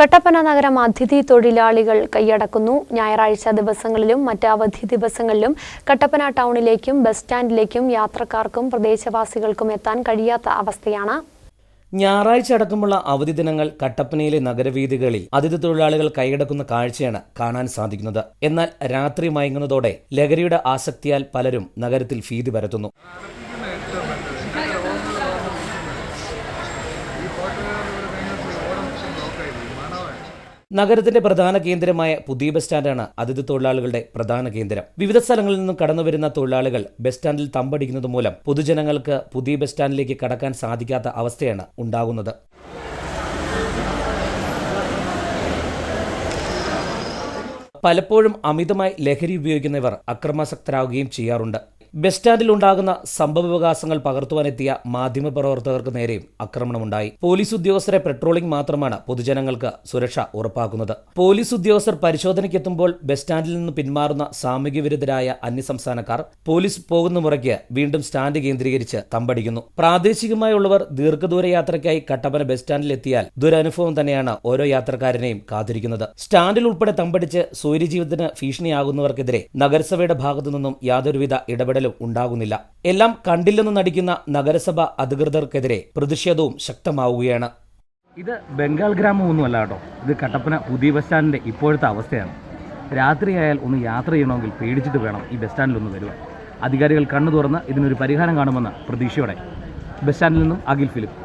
കട്ടപ്പന നഗരം അതിഥി തൊഴിലാളികൾ കൈയടക്കുന്നു. ഞായറാഴ്ച ദിവസങ്ങളിലും മറ്റ് അവധി ദിവസങ്ങളിലും കട്ടപ്പന ടൗണിലേക്കും ബസ് സ്റ്റാൻഡിലേക്കും യാത്രക്കാർക്കും പ്രദേശവാസികൾക്കും എത്താൻ കഴിയാത്ത അവസ്ഥയാണ്. ഞായറാഴ്ച അടക്കമുള്ള അവധി ദിനങ്ങൾ കട്ടപ്പനയിലെ നഗരവീഥികളിൽ അതിഥി തൊഴിലാളികൾ കൈയടക്കുന്ന കാഴ്ചയാണ് കാണാൻ സാധിക്കുന്നത്. എന്നാൽ രാത്രി മയങ്ങുന്നതോടെ ലഹരിയുടെ ആസക്തിയാൽ പലരും നഗരത്തിൽ ഭീതി പരത്തുന്നു. നഗരത്തിന്റെ പ്രധാന കേന്ദ്രമായ പുതിയ ബസ് സ്റ്റാൻഡാണ് അതിഥി തൊഴിലാളികളുടെ പ്രധാന കേന്ദ്രം. വിവിധ സ്ഥലങ്ങളിൽ നിന്നും കടന്നുവരുന്ന തൊഴിലാളികൾ ബസ് സ്റ്റാൻഡിൽ തമ്പടിക്കുന്നത് മൂലം പൊതുജനങ്ങൾക്ക് പുതിയ ബസ് സ്റ്റാൻഡിലേക്ക് കടക്കാൻ സാധിക്കാത്ത അവസ്ഥയാണ് ഉണ്ടാകുന്നത്. പലപ്പോഴും അമിതമായി ലഹരി ഉപയോഗിക്കുന്നവർ അക്രമാസക്തരാകുകയും ചെയ്യാറുണ്ട്. ബസ് സ്റ്റാൻഡിൽ ഉണ്ടാകുന്ന സംഭവവികാസങ്ങൾ പകർത്തുവാനെത്തിയ മാധ്യമപ്രവർത്തകർക്ക് നേരെയും ആക്രമണമുണ്ടായി. പോലീസ് ഉദ്യോഗസ്ഥരെ പെട്രോളിംഗ് മാത്രമാണ് പൊതുജനങ്ങൾക്ക് സുരക്ഷ ഉറപ്പാക്കുന്നത്. പോലീസ് ഉദ്യോഗസ്ഥർ പരിശോധനയ്ക്കെത്തുമ്പോൾ ബസ് സ്റ്റാൻഡിൽ നിന്ന് പിന്മാറുന്ന സാമൂഹ്യ വിരുദ്ധരായ അന്യസംസ്ഥാനക്കാർ പോലീസ് പോകുന്ന മുറയ്ക്ക് വീണ്ടും സ്റ്റാൻഡ് കേന്ദ്രീകരിച്ച് തമ്പടിക്കുന്നു. പ്രാദേശികമായുള്ളവർ ദീർഘദൂര യാത്രയ്ക്കായി കട്ടപ്പന ബസ് സ്റ്റാൻഡിൽ എത്തിയാൽ ദുരനുഭവം തന്നെയാണ് ഓരോ യാത്രക്കാരനെയും കാത്തിരിക്കുന്നത്. സ്റ്റാൻഡിൽ ഉൾപ്പെടെ തമ്പടിച്ച് സൂര്യജീവിതത്തിന് ഭീഷണിയാകുന്നവർക്കെതിരെ നഗരസഭയുടെ ഭാഗത്തു നിന്നും യാതൊരുവിധ ഇടപെടലും ഉണ്ടാകുന്നില്ല. എല്ലാം കണ്ടില്ലെന്ന് നടിക്കുന്ന നഗരസഭ അധികൃതർക്കെതിരെ പ്രതിഷേധവും ശക്തമാവുകയാണ്. ഇത് ബംഗാൾ ഗ്രാമമൊന്നുമല്ല കേട്ടോ. ഇത് കട്ടപ്പന പുതിയ ബസ് സ്റ്റാൻഡിന്റെ ഇപ്പോഴത്തെ അവസ്ഥയാണ്. രാത്രിയായാൽ ഒന്ന് യാത്ര ചെയ്യണമെങ്കിൽ പേടിച്ചിട്ട് വേണം ഈ ബസ് സ്റ്റാൻഡിൽ ഒന്ന് വരുവാൻ. അധികാരികൾ കണ്ണു തുറന്ന് ഇതിനൊരു പരിഹാരം കാണുമെന്ന പ്രതീക്ഷയോടെ. ബസ് സ്റ്റാൻഡിൽ നിന്നും അഖിൽ ഫിലിപ്പ്.